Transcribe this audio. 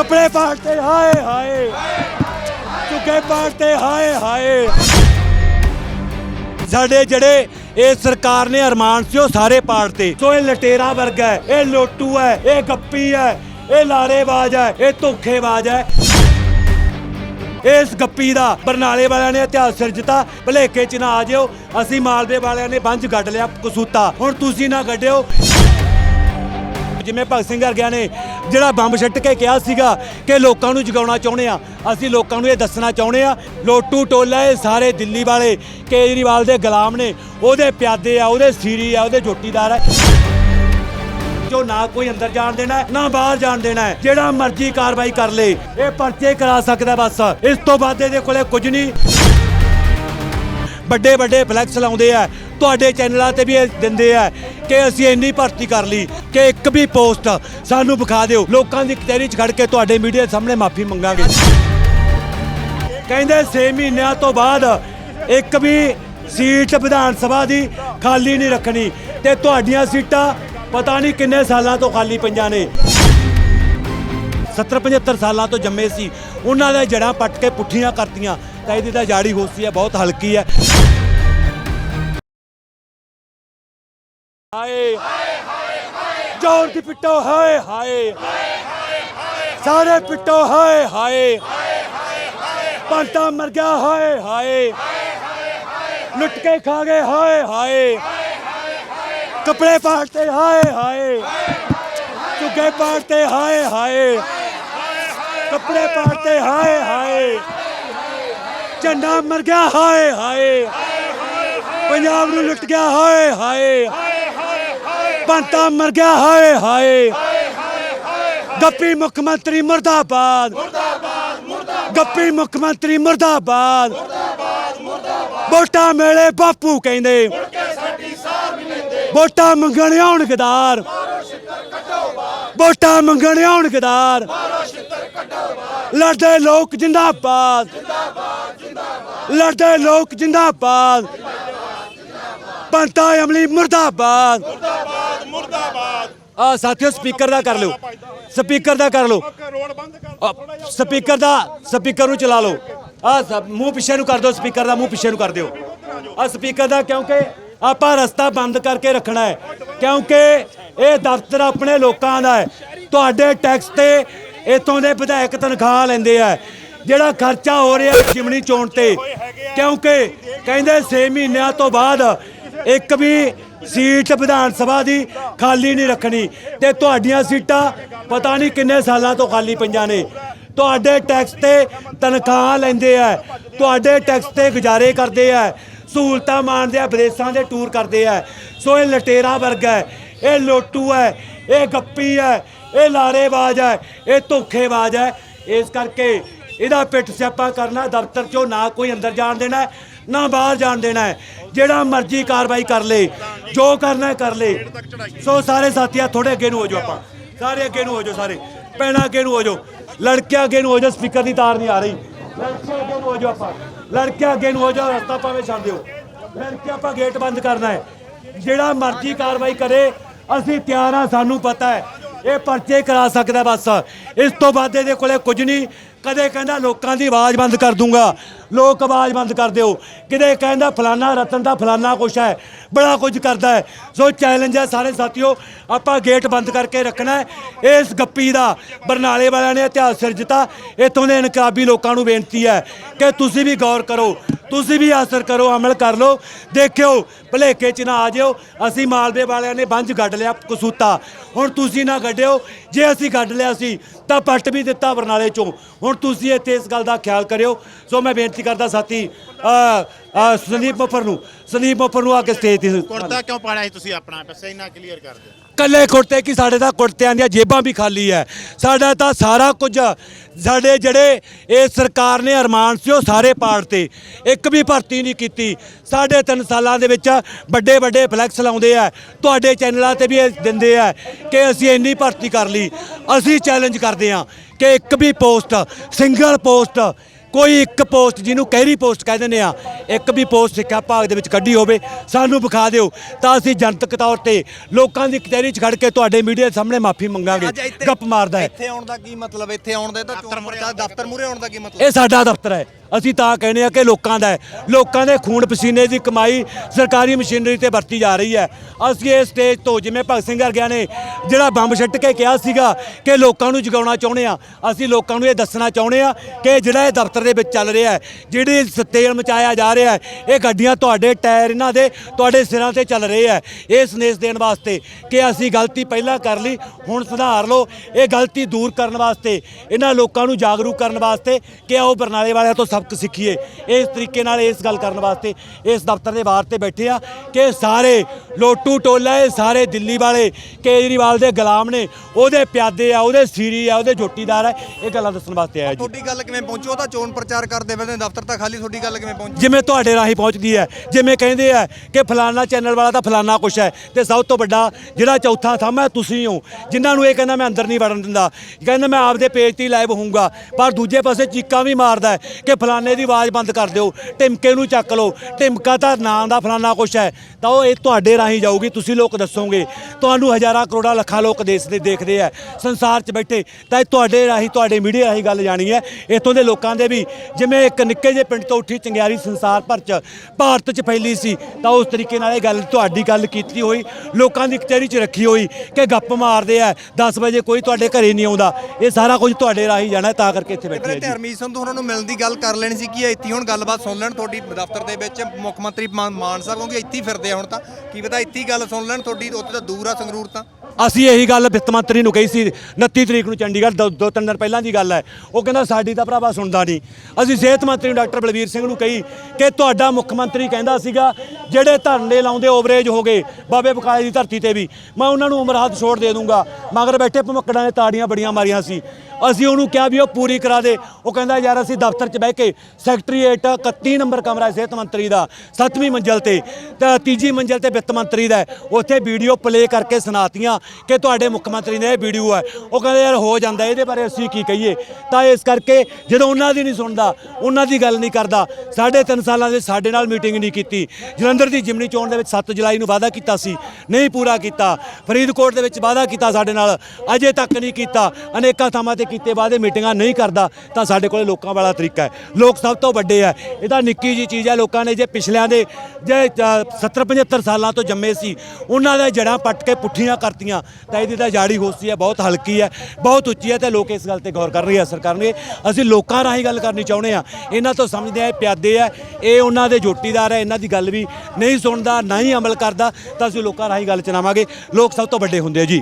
ਕੱਪੜੇ ਪਾੜਤੇ ਹਾਏ ਹਾਏ। ਚੁੱਕੇ ਪਾੜਤੇ ਹਾਏ ਹਾਏ। ਸਾਡੇ ਜਿਹੜੇ ਇਹ ਸਰਕਾਰ ਨੇ ਅਰਮਾਨ ਸੀ ਸਾਰੇ ਪਾੜਤੇ ਸੋ ਇਹ ਲਟੇਰਾ ਵਰਗਾ ਹੈ, ਇਹ ਲੋਟੂ ਹੈ, ਇਹ ਗੱਪੀ ਹੈ, ਇਹ ਲਾਰੇਬਾਜ਼ ਹੈ, ਇਹ ਧੋਖੇਬਾਜ਼ ਹੈ। ਇਸ ਗੱਪੀ ਦਾ ਬਰਨਾਲੇ ਵਾਲਿਆਂ ਨੇ ਇਤਿਹਾਸ ਸਿਰਜਤਾ, ਭਲੇਖੇ ਚ ਨਾ ਆ ਜਿਓ। ਅਸੀਂ ਮਾਲਵੇ ਵਾਲਿਆਂ ਨੇ ਬੰਝ ਗੱਡ ਲਿਆ ਕਸੂਤਾ। ਹੁਣ ਤੁਸੀਂ ਨਾ ਗੱਡਿਓ। ਜਿਵੇਂ ਭਗਤ ਸਿੰਘ ਵਰਗਿਆਂ ਨੇ ਜਿਹੜਾ ਬੰਬ ਛੱਟ ਕੇ ਕਿਹਾ ਸੀਗਾ ਕਿ ਲੋਕਾਂ ਨੂੰ ਜਗਾਉਣਾ ਚਾਹੁੰਦੇ ਆ, ਅਸੀਂ ਲੋਕਾਂ ਨੂੰ ਇਹ ਦੱਸਣਾ ਚਾਹੁੰਦੇ ਆ, ਲੋਟੂ ਟੋਲਾ ਇਹ ਸਾਰੇ ਦਿੱਲੀ ਵਾਲੇ ਕੇਜਰੀਵਾਲ ਦੇ ਗੁਲਾਮ ਨੇ, ਉਹਦੇ ਪਿਆਦੇ ਆ, ਉਹਦੇ ਸੀਰੀ ਆ, ਉਹਦੇ ਜੋਟੀਦਾਰ ਆ। ਜੋ ਨਾ ਕੋਈ ਅੰਦਰ ਜਾਣ ਦੇਣਾ, ਨਾ ਬਾਹਰ ਜਾਣ ਦੇਣਾ, ਜਿਹੜਾ ਮਰਜ਼ੀ ਕਾਰਵਾਈ ਕਰ ਲੇ, ਇਹ ਪਰਚੇ ਕਰਾ ਸਕਦਾ ਬਸ, ਇਸ ਤੋਂ ਬਾਅਦ ਇਹਦੇ ਕੋਲੇ ਕੁਝ ਨਹੀਂ। ਵੱਡੇ ਵੱਡੇ ਫਲੈਕਸ ਲਾਉਂਦੇ ਆ ਤੁਹਾਡੇ ਚੈਨਲਾਂ ਤੇ ਵੀ ਇਹ ਦਿੰਦੇ ਆ ਕਿ ਅਸੀਂ ਇੰਨੀ ਭਰਤੀ ਕਰ ਲਈ ਕਿ ਇੱਕ ਵੀ ਪੋਸਟ ਸਾਨੂੰ ਵਿਖਾ ਦਿਓ। ਲੋਕਾਂ ਦੀ ਕਚਹਿਰੀ 'ਚ ਖੜ ਕੇ ਤੁਹਾਡੇ ਮੀਡੀਆ ਸਾਹਮਣੇ ਮਾਫੀ ਮੰਗਾਂਗੇ। ਕਹਿੰਦੇ 6 ਮਹੀਨਿਆਂ ਤੋਂ ਬਾਅਦ ਇੱਕ ਵੀ ਸੀਟ ਵਿਧਾਨ ਸਭਾ ਦੀ ਖਾਲੀ ਨਹੀਂ ਰੱਖਣੀ ਤੇ ਤੁਹਾਡੀਆਂ ਸੀਟਾਂ ਪਤਾ ਨਹੀਂ ਕਿੰਨੇ ਸਾਲਾਂ ਤੋਂ ਖਾਲੀ ਪਈਆਂ ਨੇ। 70 75 ਸਾਲਾਂ ਤੋਂ ਜੰਮੇ ਸੀ। ਉਹਨਾਂ ਦੇ ਜੜਾਂ ਪੱਟ ਕੇ ਪੁੱਠੀਆਂ ਕਰਤੀਆਂ ਤਾਂ ਇਹਦੀ ਤਾਂ ਜਾੜੀ ਹੋਸੀ ਹੈ, ਬਹੁਤ ਹਲਕੀ ਹੈ। ਹਾਏ ਜੋਰ ਦੀ ਪਿੱਟੋ, ਹਾਏ ਹਾਏ। ਸਾਰੇ ਪਿੱਟੋ, ਹਾਏ ਹਾਏ। ਪੰਤਾ ਮਰ ਗਿਆ, ਹਾਏ ਹਾਏ। ਲੁੱਟ ਕੇ ਖਾ ਗਏ, ਹਾਏ ਹਾਏ। ਕਪੜੇ ਪਾੜਤੇ ਹਾਏ ਹਾਏ। ਚੁੱਕੇ ਪਾੜਤੇ ਹਾਏ ਹਾਏ। ਕਪੜੇ ਪਾੜਤੇ ਹਾਏ ਹਾਏ। ਝੰਡਾ ਮਰ ਗਿਆ, ਹਾਏ ਹਾਏ। ਪੰਜਾਬ ਨੂੰ ਲੁੱਟ ਗਿਆ, ਹਾਏ ਹਾਏ। ਪੰਤਾ ਮਰ ਗਿਆ, ਹਾਏ ਹਾਏ। ਗੱਪੀ ਮੁੱਖ ਮੰਤਰੀ ਮੁਰਦਾਬਾਦ। ਗੱਪੀ ਮੁੱਖ ਮੰਤਰੀ ਮੁਰਦਾਬਾਦ। ਵੋਟਾਂ ਮੇਲੇ ਬਾਪੂ ਕਹਿੰਦੇ। ਵੋਟਾਂ ਮੰਗਣ ਆਉਣ ਗਦਾਰ। ਵੋਟਾਂ ਮੰਗਣ ਆਉਣ ਗਦਾਰ। ਲੜਦੇ ਲੋਕ ਜਿੰਦਾਬਾਦ। ਲੜਦੇ ਲੋਕ ਜਿੰਦਾਬਾਦ। ਪੰਤਾ ਅਮਲੀ ਮੁਰਦਾਬਾਦ। ਆ ਸਾਥੀਓ ਸਪੀਕਰ ਦਾ ਕਰ ਲਿਓ। ਸਪੀਕਰ ਦਾ ਕਰ ਲਓ। ਰੋਡ ਬੰਦ ਕਰ ਆ, ਸਪੀਕਰ ਦਾ ਸਪੀਕਰ ਨੂੰ ਚਲਾ ਲਓ। ਆ ਮੂੰਹ ਪਿੱਛੇ ਨੂੰ ਕਰ ਦਿਓ ਸਪੀਕਰ ਦਾ ਮੂੰਹ ਪਿੱਛੇ ਨੂੰ ਕਰ ਦਿਓ। ਆ ਸਪੀਕਰ ਦਾ ਕਿਉਂਕਿ ਆਪਾਂ ਰਸਤਾ ਬੰਦ ਕਰਕੇ ਰੱਖਣਾ ਹੈ। ਕਿਉਂਕਿ ਇਹ ਦਫ਼ਤਰ ਆਪਣੇ ਲੋਕਾਂ ਦਾ ਹੈ। ਤੁਹਾਡੇ ਟੈਕਸ ਤੇ ਇਥੋਂ ਦੇ ਵਿਧਾਇਕ ਤਨਖਾਹ ਲੈਂਦੇ ਆ। ਜਿਹੜਾ ਖਰਚਾ ਹੋ ਰਿਹਾ ਜਿਮਣੀ ਚੋਣ ਤੇ ਕਿਉਂਕਿ ਕਹਿੰਦੇ 6 ਮਹੀਨਿਆਂ ਤੋਂ ਬਾਅਦ ਇੱਕ ਵੀ ਸੀਟ ਵਿਧਾਨ ਸਭਾ ਦੀ ਖਾਲੀ ਨਹੀਂ ਰੱਖਣੀ ਤੇ ਤੁਹਾਡੀਆਂ ਸੀਟਾਂ ਪਤਾ ਨਹੀਂ ਕਿੰਨੇ ਸਾਲਾਂ ਤੋਂ ਖਾਲੀ ਪਈਆਂ ਨੇ। ਤੁਹਾਡੇ ਟੈਕਸ ਤੇ ਤਨਖਾਹ ਲੈਂਦੇ ਆ, ਤੁਹਾਡੇ ਟੈਕਸ ਤੇ ਗੁਜ਼ਾਰੇ ਕਰਦੇ ਆ, ਸਹੂਲਤਾਂ ਮਾਣਦੇ ਆ ਵਿਦੇਸ਼ਾਂ ਦੇ ਟੂਰ ਕਰਦੇ ਆ। ਸੋ ਇਹ ਲਟੇਰਾ ਵਰਗ ਹੈ, ਇਹ ਲੋਟੂ ਹੈ, ਇਹ ਗੱਪੀ ਹੈ, ਇਹ ਲਾਰੇਬਾਜ਼ ਹੈ, ਇਹ ਧੋਖੇਬਾਜ਼ ਹੈ। ਇਸ ਕਰਕੇ ਇਹਦਾ ਪਿੱਠ ਸਿਆਪਾ ਕਰਨਾ ਦਫ਼ਤਰ ਚੋਂ ਨਾ ਕੋਈ ਅੰਦਰ ਜਾਣ ਦੇਣਾ ਨਾ ਬਾਹਰ ਜਾਣ ਦੇਣਾ ਹੈ। ਜਿਹੜਾ ਮਰਜ਼ੀ ਕਾਰਵਾਈ ਕਰ ਲੇ, ਜੋ ਕਰਨਾ ਕਰ ਲੇ। ਸੋ ਸਾਰੇ ਸਾਥੀਆ ਥੋੜੇ ਅੱਗੇ ਨੂੰ ਹੋ ਜਾਓ ਆਪਾਂ। ਸਾਰੇ ਅੱਗੇ ਨੂੰ ਹੋ ਜਾਓ ਸਾਰੇ। ਪੈਣਾ ਅੱਗੇ ਨੂੰ ਹੋ ਜਾਓ। ਲੜਕਿਆਂ ਅੱਗੇ ਨੂੰ ਹੋ ਜਾਓ, ਸਪੀਕਰ ਦੀ ਤਾਰ ਨਹੀਂ ਆ ਰਹੀ। ਲੜਕਿਆਂ ਅੱਗੇ ਨੂੰ ਹੋ ਜਾਓ ਆਪਾਂ। ਲੜਕਿਆਂ ਅੱਗੇ ਨੂੰ ਹੋ ਜਾਓ, ਰਸਤਾ ਭਾਵੇਂ ਛੱਡ ਦਿਓ। ਲੜਕਿਆਂ ਆਪਾਂ ਗੇਟ ਬੰਦ ਕਰਨਾ ਹੈ। ਜਿਹੜਾ ਮਰਜ਼ੀ ਕਾਰਵਾਈ ਕਰੇ, ਅਸੀਂ ਤਿਆਰ ਆ ਸਾਨੂੰ ਪਤਾ ਹੈ। ਇਹ ਪਰਚੇ ਕਰਾ ਸਕਦਾ ਬਸ। ਇਸ ਤੋਂ ਬਾਅਦ ਇਹਦੇ ਕੋਲੇ ਕੁਝ ਨਹੀਂ। ਕਦੇ ਕਹਿੰਦਾ ਲੋਕਾਂ ਦੀ ਆਵਾਜ਼ ਬੰਦ ਕਰ ਦੂੰਗਾ। ਲੋਕ ਆਵਾਜ਼ ਬੰਦ ਕਰ ਦਿਓ। ਕਿਤੇ ਕਹਿੰਦਾ ਫਲਾਨਾ ਰਤਨ ਦਾ ਫਲਾਨਾ ਕੁਛ ਹੈ। ਬੜਾ ਕੁਝ ਕਰਦਾ ਹੈ। ਸੋ ਚੈਲੰਜ ਹੈ ਸਾਰੇ ਸਾਥੀਓ। ਆਪਾਂ ਗੇਟ ਬੰਦ ਕਰਕੇ ਰੱਖਣਾ ਹੈ। ਇਸ ਗੱਪੀ ਦਾ ਬਰਨਾਲੇ ਵਾਲਿਆਂ ਨੇ ਇਤਿਹਾਸ ਸਿਰਜਤਾ। ਇਥੋਂ ਦੇ ਇਨਕਲਾਬੀ ਲੋਕਾਂ ਨੂੰ ਬੇਨਤੀ ਹੈ ਕਿ ਤੁਸੀਂ ਵੀ ਗੌਰ ਕਰੋ। ਤੁਸੀਂ ਵੀ ਅਸਰ ਕਰੋ ਅਮਲ ਕਰ ਲਓ। ਦੇਖਿਓ ਭਲੇਖੇ ਚ ਨਾ ਆ ਜਿਓ। ਅਸੀਂ ਮਾਲਵੇ ਵਾਲਿਆਂ ਨੇ ਬੰਝ ਗੱਡ ਲਿਆ ਕਸੂਤਾ। ਹੁਣ ਤੁਸੀਂ ਨਾ ਗੱਡਿਓ। ਜੇ ਅਸੀਂ ਗੱਡ ਲਿਆ ਸੀ ਤਾਂ ਪੱਟ ਵੀ ਦਿੱਤਾ ਬਰਨਾਲੇ ਚੋਂ। ਹੁਣ ਤੁਸੀਂ ਇੱਥੇ ਇਸ ਗੱਲ ਦਾ ਖਿਆਲ ਕਰਿਓ। ਸੋ ਮੈਂ ਬੇਨਤੀ ਕਰਦਾ ਸਾਥੀ ਅ, ਅ, ਸੰਦੀਪ ਮੁਫਰ ਨੂੰ ਸੰਦੀਪ ਮੁਫਰ ਨੂੰ ਆ ਕੇ ਸਟੇਜ ਤੇ ਕੁੜਤਾ ਕਿਉਂ ਪਾੜਿਆ ਸੀ ਤੁਸੀਂ ਆਪਣਾ? ਬਸ ਇੰਨਾ ਕਲੀਅਰ ਕਰ ਦਿਓ। ਕੱਲੇ ਕੁੜਤੇ ਕੀ ਸਾਡੇ ਤਾਂ ਕੁੜਤਿਆਂ ਦੀਆਂ ਜੇਬਾਂ ਵੀ ਖਾਲੀ ਹੈ ਸਾਡਾ ਤਾਂ ਸਾਰਾ ਕੁਝ ਸਾਡੇ ਜਿਹੜੇ ਇਹ ਸਰਕਾਰ ਨੇ ਅਰਮਾਨ ਸੀ ਉਹ ਸਾਰੇ ਪਾੜਤੇ ਇੱਕ ਵੀ ਭਰਤੀ ਨਹੀਂ ਕੀਤੀ। ਸਾਢੇ ਤਿੰਨ ਸਾਲਾਂ ਦੇ ਵਿੱਚ ਵੱਡੇ ਵੱਡੇ ਫਲੈਕਸ ਲਾਉਂਦੇ ਆ ਤੁਹਾਡੇ ਚੈਨਲਾਂ ਤੇ ਵੀ ਇਹ ਦਿੰਦੇ ਆ ਕਿ ਅਸੀਂ ਇੰਨੀ ਭਰਤੀ ਕਰ ਲਈ। ਅਸੀਂ ਚੈਲੰਜ ਕਰਦੇ ਆ ਕਿ ਇੱਕ ਵੀ ਪੋਸਟ ਸਿੰਗਲ ਪੋਸਟ ਕੋਈ ਇੱਕ ਪੋਸਟ ਜਿਹਨੂੰ ਕਹਿਰੀ ਪੋਸਟ ਕਹਿ ਦਿੰਦੇ ਆ ਇੱਕ ਵੀ ਪੋਸਟ ਸਿੱਖਿਆ ਭਾਗ ਦੇ ਵਿੱਚ ਕੱਢੀ ਹੋਵੇ ਸਾਨੂੰ ਵਿਖਾ ਦਿਓ ਤਾਂ ਅਸੀਂ ਜਨਤਕ ਤੌਰ ਤੇ ਲੋਕਾਂ ਦੀ ਕਚਹਿਰੀ 'ਚ ਖੜ ਕੇ ਤੁਹਾਡੇ ਮੀਡੀਆ ਦੇ ਸਾਹਮਣੇ ਮਾਫੀ ਮੰਗਾਂਗੇ ਗੱਪ ਮਾਰਦਾ ਹੈ। ਇੱਥੇ ਆਉਣ ਦਾ ਕੀ ਮਤਲਬ? ਇੱਥੇ ਆਉਣ ਦਾ ਇਹ ਤਾਂ ਚੋਣ ਪ੍ਰਚਾਰ ਦਫ਼ਤਰ ਮੂਰੇ ਆਉਣ ਦਾ ਕੀ ਮਤਲਬ? ਇਹ ਸਾਡਾ ਦਫ਼ਤਰ ਹੈ। ਅਸੀਂ ਤਾਂ ਕਹਿੰਦੇ ਆ ਕਿ ਲੋਕਾਂ ਦਾ ਲੋਕਾਂ ਦੇ ਖੂਨ ਪਸੀਨੇ ਦੀ ਕਮਾਈ ਸਰਕਾਰੀ ਮਸ਼ੀਨਰੀ ਤੇ ਵਰਤੀ ਜਾ ਰਹੀ ਹੈ। ਅਸੀਂ ਇਸ ਸਟੇਜ ਤੋਂ ਜਿਵੇਂ ਭਗਤ ਸਿੰਘ ਵਰਗਿਆਂ ਨੇ ਜਿਹੜਾ ਬੰਬ ਛੱਟ ਕੇ ਕਿਹਾ ਸੀਗਾ ਕਿ ਲੋਕਾਂ ਨੂੰ ਜਗਾਉਣਾ ਚਾਹੁੰਦੇ ਆ ਅਸੀਂ ਲੋਕਾਂ ਨੂੰ ਇਹ ਦੱਸਣਾ ਚਾਹੁੰਦੇ ਆ ਕਿ ਜਿਹੜਾ ਇਹ ਦਫ਼ਤਰ ਦੇ ਵਿੱਚ ਚੱਲ ਰਿਹਾ ਹੈ, ਜਿਹੜੀ ਸਤੇਲ ਮਚਾਇਆ ਜਾ ਰਿਹਾ ਹੈ, ਇਹ ਗੱਡੀਆਂ ਤੁਹਾਡੇ ਟਾਇਰ ਇਹਨਾਂ ਦੇ, ਤੁਹਾਡੇ ਸਿਰਾਂ ਤੇ ਚੱਲ ਰਹੇ ਹੈ। ਇਹ ਸੰਦੇਸ਼ ਦੇਣ ਵਾਸਤੇ ਕਿ ਅਸੀਂ ਗਲਤੀ ਪਹਿਲਾਂ ਕਰ ਲਈ, ਹੁਣ ਸੁਧਾਰ ਲਓ। ਇਹ ਗਲਤੀ ਦੂਰ ਕਰਨ ਵਾਸਤੇ, ਇਹਨਾਂ ਲੋਕਾਂ ਨੂੰ ਜਾਗਰੂਕ ਕਰਨ ਵਾਸਤੇ ਕਿ ਉਹ ਬਰਨਾਲੇ ਵਾਲਿਆਂ ਤੋਂ ਸਬਕ ਸਿੱਖੀਏ। ਇਸ ਤਰੀਕੇ ਨਾਲ ਇਸ ਗੱਲ ਕਰਨ ਵਾਸਤੇ ਇਸ ਦਫ਼ਤਰ ਦੇ ਬਾਹਰ ਤੇ ਬੈਠੇ ਆ ਕਿ ਸਾਰੇ ਲੋਟੂ ਟੋਲਾ ਇਹ ਸਾਰੇ ਦਿੱਲੀ ਵਾਲੇ ਕੇਜਰੀਵਾਲ ਦੇ ਗੁਲਾਮ ਨੇ ਉਹਦੇ ਪਿਆਦੇ ਆ ਉਹਦੇ ਸੀਰੀ ਆ ਉਹਦੇ ਜੋਟੀਦਾਰ ਆ ਇਹ ਗੱਲਾਂ ਦੱਸਣ ਵਾਸਤੇ ਆਇਆ ਜੀ। ਤੁਹਾਡੀ ਗੱਲ ਕਿਵੇਂ ਪਹੁੰਚੋ? ਤਾਂ ਚੋਣ ਪ੍ਰਚਾਰ ਕਰਦੇ ਨੇ, ਦਫ਼ਤਰ ਤਾਂ ਖਾਲੀ ਤੁਹਾਡੀ ਗੱਲ ਕਿਵੇਂ ਪਹੁੰਚੀ? ਜਿਵੇਂ ਤੁਹਾਡੇ ਰਾਹੀਂ ਪਹੁੰਚਦੀ ਹੈ ਜਿਵੇਂ ਕਹਿੰਦੇ ਆ ਕਿ ਫਲਾਨਾ ਚੈਨਲ ਵਾਲਾ ਤਾਂ ਫਲਾਨਾ ਕੁਛ ਹੈ ਤੇ ਸਭ ਤੋਂ ਵੱਡਾ ਜਿਹੜਾ ਚੌਥਾ ਥੰਮ ਹੈ ਤੁਸੀਂ ਹੋ। ਜਿਨ੍ਹਾਂ ਨੂੰ ਇਹ ਕਹਿੰਦਾ ਮੈਂ ਅੰਦਰ ਨਹੀਂ ਵੜਨ ਦਿੰਦਾ ਕਹਿੰਦਾ ਮੈਂ ਆਪਦੇ ਪੇਜ ਤੇ ਲਾਈਵ ਹੋਊਂਗਾ ਪਰ ਦੂਜੇ ਪਾਸੇ ਚੀਕਾਂ ਵੀ ਮਾਰਦਾ ਹੈ ਕਿ ਫਲਾਨੇ ਦੀ ਆਵਾਜ਼ ਬੰਦ ਕਰ ਦਿਓ ਟਿਮਕੇ ਨੂੰ ਚੱਕ ਲਓ। ਟਿਮਕਾ ਤਾਂ ਨਾਂ ਦਾ ਫਲਾਨਾ ਕੁਛ ਹੈ। ਤਾਂ ਉਹ ਇਹ ਤੁਹਾਡੇ ਰਾਹੀਂ ਜਾਊਗੀ ਤੁਸੀਂ ਲੋਕ ਦੱਸੋਗੇ। ਤੁਹਾਨੂੰ ਹਜ਼ਾਰਾਂ ਕਰੋੜਾਂ ਲੱਖਾਂ ਲੋਕ ਦੇਸ਼ ਦੇ ਦੇਖਦੇ ਆ ਸੰਸਾਰ 'ਚ ਬੈਠੇ। ਤਾਂ ਇਹ ਤੁਹਾਡੇ ਰਾਹੀਂ ਤੁਹਾਡੇ ਮੀਡੀਆ ਰਾਹੀਂ ਗੱਲ ਜਾਣੀ ਹੈ। ਇੱਥੋਂ ਦੇ ਲੋਕਾਂ ਦੇ ਵੀ ਜਿਵੇਂ ਇੱਕ ਨਿੱਕੇ ਜਿਹੇ ਪਿੰਡ ਤੋਂ ਉੱਠੀ ਚੰਗਿਆਰੀ ਸੰਸਾਰ ਭਰ 'ਚ ਭਾਰਤ 'ਚ ਫੈਲੀ ਸੀ ਤਾਂ ਉਸ ਤਰੀਕੇ ਨਾਲ ਇਹ ਗੱਲ ਤੁਹਾਡੀ ਗੱਲ ਕੀਤੀ ਹੋਈ ਲੋਕਾਂ ਦੀ ਕਚਹਿਰੀ 'ਚ ਰੱਖੀ ਹੋਈ ਕਿ ਗੱਪ ਮਾਰਦੇ ਆ। 10 ਵਜੇ ਕੋਈ ਤੁਹਾਡੇ ਘਰੇ ਨਹੀਂ ਆਉਂਦਾ। ਇਹ ਸਾਰਾ ਕੁਝ ਤੁਹਾਡੇ ਰਾਹੀਂ ਜਾਣਾ ਤਾਂ ਕਰਕੇ ਇੱਥੇ ਬੈਠੇ ਆ ਜੀ। ਹਰਮੀਤ ਸੰਧੂ ਉਹਨਾਂ ਨੂੰ ਮਿਲਣ ਦੀ ਗੱਲ ਕਰ ਲੈਣੀ ਸੀ ਕਿ ਇੱਥੇ ਹੁਣ ਗੱਲਬਾਤ ਸੁਣ ਲੈਣ ਤੁਹਾਡੀ ਦਫ਼ਤਰ ਦੇ ਵਿੱਚ ਮੁੱਖ ਮੰਤਰੀ ਮਾਨ ਸਾਹਿਬ ਕਿਉਂਕਿ ਇੱਥੇ ਫਿਰਦੇ ਆ ਹੁਣ ਤਾਂ। ਕੀ ਪਤਾ ਇੱਥੇ ਹੀ ਗੱਲ ਸੁਣ ਲੈਣ, ਤੁਹਾਡੀ ਉੱਥੇ ਤਾਂ ਦੂਰ ਆ ਸੰਗਰੂਰ ਤਾਂ। ਅਸੀਂ ਇਹੀ ਗੱਲ ਵਿੱਤ ਮੰਤਰੀ ਨੂੰ ਕਹੀ ਸੀ 29 ਤਰੀਕ ਨੂੰ ਚੰਡੀਗੜ੍ਹ, ਦੋ ਦੋ ਤਿੰਨ ਦਿਨ ਪਹਿਲਾਂ ਦੀ ਗੱਲ ਹੈ। ਉਹ ਕਹਿੰਦਾ ਸਾਡੀ ਤਾਂ ਭਰਾਵਾ ਸੁਣਦਾ ਨਹੀਂ। ਅਸੀਂ ਸਿਹਤ ਮੰਤਰੀ ਨੂੰ ਡਾਕਟਰ ਬਲਵੀਰ ਸਿੰਘ ਨੂੰ ਕਹੀ ਕਿ ਤੁਹਾਡਾ ਮੁੱਖ ਮੰਤਰੀ ਕਹਿੰਦਾ ਸੀਗਾ, ਜਿਹੜੇ ਧਰਨੇ ਲਾਉਂਦੇ ਓਵਰੇਜ ਹੋ ਗਏ, ਬਾਬੇ ਬਕਾਲੇ ਦੀ ਧਰਤੀ ਤੇ ਵੀ। ਮੈਂ ਉਹਨਾਂ ਨੂੰ ਉਮਰ ਹੱਥ ਛੋੜ ਦੇ ਦੂੰਗਾ। ਮਗਰ ਬੈਠੇ ਭਮੱਕੜਾਂ ਨੇ ਤਾੜੀਆਂ ਬੜੀਆਂ ਮਾਰੀਆਂ ਸੀ। ਅਸੀਂ ਉਹਨੂੰ ਕਿਹਾ ਵੀ ਉਹ ਪੂਰੀ ਕਰਾ ਦੇ। ਉਹ ਕਹਿੰਦਾ, ਯਾਰ ਅਸੀਂ ਦਫ਼ਤਰ 'ਚ ਬਹਿ ਕੇ ਸੈਕਟਰੀਏਟ 31 ਨੰਬਰ ਕਮਰਾ ਹੈ ਸਿਹਤ ਮੰਤਰੀ ਦਾ 7ਵੀਂ ਮੰਜ਼ਲ ਤੇ। ਤਾਂ ਤੀਜੀ ਮੰਜ਼ਲ ਤੇ ਵਿੱਤ ਮੰਤਰੀ ਦਾ ਹੈ। ਉੱਥੇ ਵੀਡੀਓ ਪਲੇ ਕਰਕੇ ਸੁਣਾਤੀਆਂ। ਕਿ ਤੁਹਾਡੇ ਮੁੱਖ ਮੰਤਰੀ ਨੇ ਇਹ ਵੀਡੀਓ ਹੈ। ਉਹ ਕਹਿੰਦੇ ਯਾਰ ਹੋ ਜਾਂਦਾ, ਇਹਦੇ ਬਾਰੇ ਅਸੀਂ ਕੀ ਕਹੀਏ? ਤਾਂ ਇਸ ਕਰਕੇ ਜਦੋਂ ਉਹਨਾਂ ਦੀ ਨਹੀਂ ਸੁਣਦਾ, ਉਹਨਾਂ ਦੀ ਗੱਲ ਨਹੀਂ ਕਰਦਾ, ਸਾਢੇ ਤਿੰਨ ਸਾਲਾਂ ਦੇ ਸਾਡੇ ਨਾਲ ਮੀਟਿੰਗ ਨਹੀਂ ਕੀਤੀ। ਜਲੰਧਰ ਦੀ ਜਿਮਨੀ ਚੋਣ ਦੇ ਵਿੱਚ 7 ਜੁਲਾਈ ਨੂੰ ਵਾਅਦਾ ਕੀਤਾ ਸੀ, ਨਹੀਂ ਪੂਰਾ ਕੀਤਾ। ਫਰੀਦਕੋਟ ਦੇ ਵਿੱਚ ਵਾਅਦਾ ਕੀਤਾ ਸਾਡੇ ਨਾਲ, ਅਜੇ ਤੱਕ ਨਹੀਂ ਕੀਤਾ। ਅਨੇਕਾਂ ਥਾਵਾਂ ਤੇ ਕੀਤੇ ਵਾਅਦੇ, ਮੀਟਿੰਗਾਂ ਨਹੀਂ ਕਰਦਾ, ਤਾਂ ਸਾਡੇ ਕੋਲੇ ਲੋਕਾਂ ਵਾਲਾ ਤਰੀਕਾ ਹੈ। ਲੋਕ ਸਭ ਤੋਂ ਵੱਡੇ ਆ ਇਹਦਾ ਨਿੱਕੀ ਜੀ ਚੀਜ਼ ਹੈ, ਲੋਕਾਂ ਨੇ ਜੇ ਪਿਛਲਿਆਂ ਦੇ ਜੇ 70 75 ਸਾਲਾਂ ਤੋਂ ਜੰਮੇ ਸੀ, ਉਹਨਾਂ ਦੇ ਜੜਾਂ ਪੱਟ ਕੇ ਪੁੱਠੀਆਂ ਕਰਤੀਆਂ। ਤਾਂ ਇਹਦੀ ਤਾਂ ਜਾੜੀ ਹੋਸੀ ਹੈ, ਬਹੁਤ ਹਲਕੀ ਹੈ, ਬਹੁਤ ਉੱਚੀ ਹੈ ਤੇ ਲੋਕ ਇਸ ਗੱਲ ਤੇ ਗੌਰ ਕਰ ਰਹੇ ਆ ਸਰਕਾਰ ਨੇ ਅਸੀਂ ਲੋਕਾਂ ਰਾਹੀਂ ਗੱਲ ਕਰਨੀ ਚਾਹੁੰਦੇ ਆ ਇਹਨਾਂ ਤੋਂ ਸਮਝਦੇ ਆ, ਇਹ ਪਿਆਦੇ ਆ, ਇਹ ਉਹਨਾਂ ਦੇ ਜੋਟੀਦਾਰ ਹੈ ਇਹਨਾਂ ਦੀ ਗੱਲ ਵੀ ਨਹੀਂ ਸੁਣਦਾ, ਨਾ ਹੀ ਅਮਲ ਕਰਦਾ, ਤਾਂ ਅਸੀਂ ਲੋਕਾਂ ਰਾਹੀਂ ਗੱਲ ਚਲਾਵਾਂਗੇ। ਲੋਕ ਸਭ ਤੋਂ ਵੱਡੇ ਹੁੰਦੇ ਆ ਜੀ।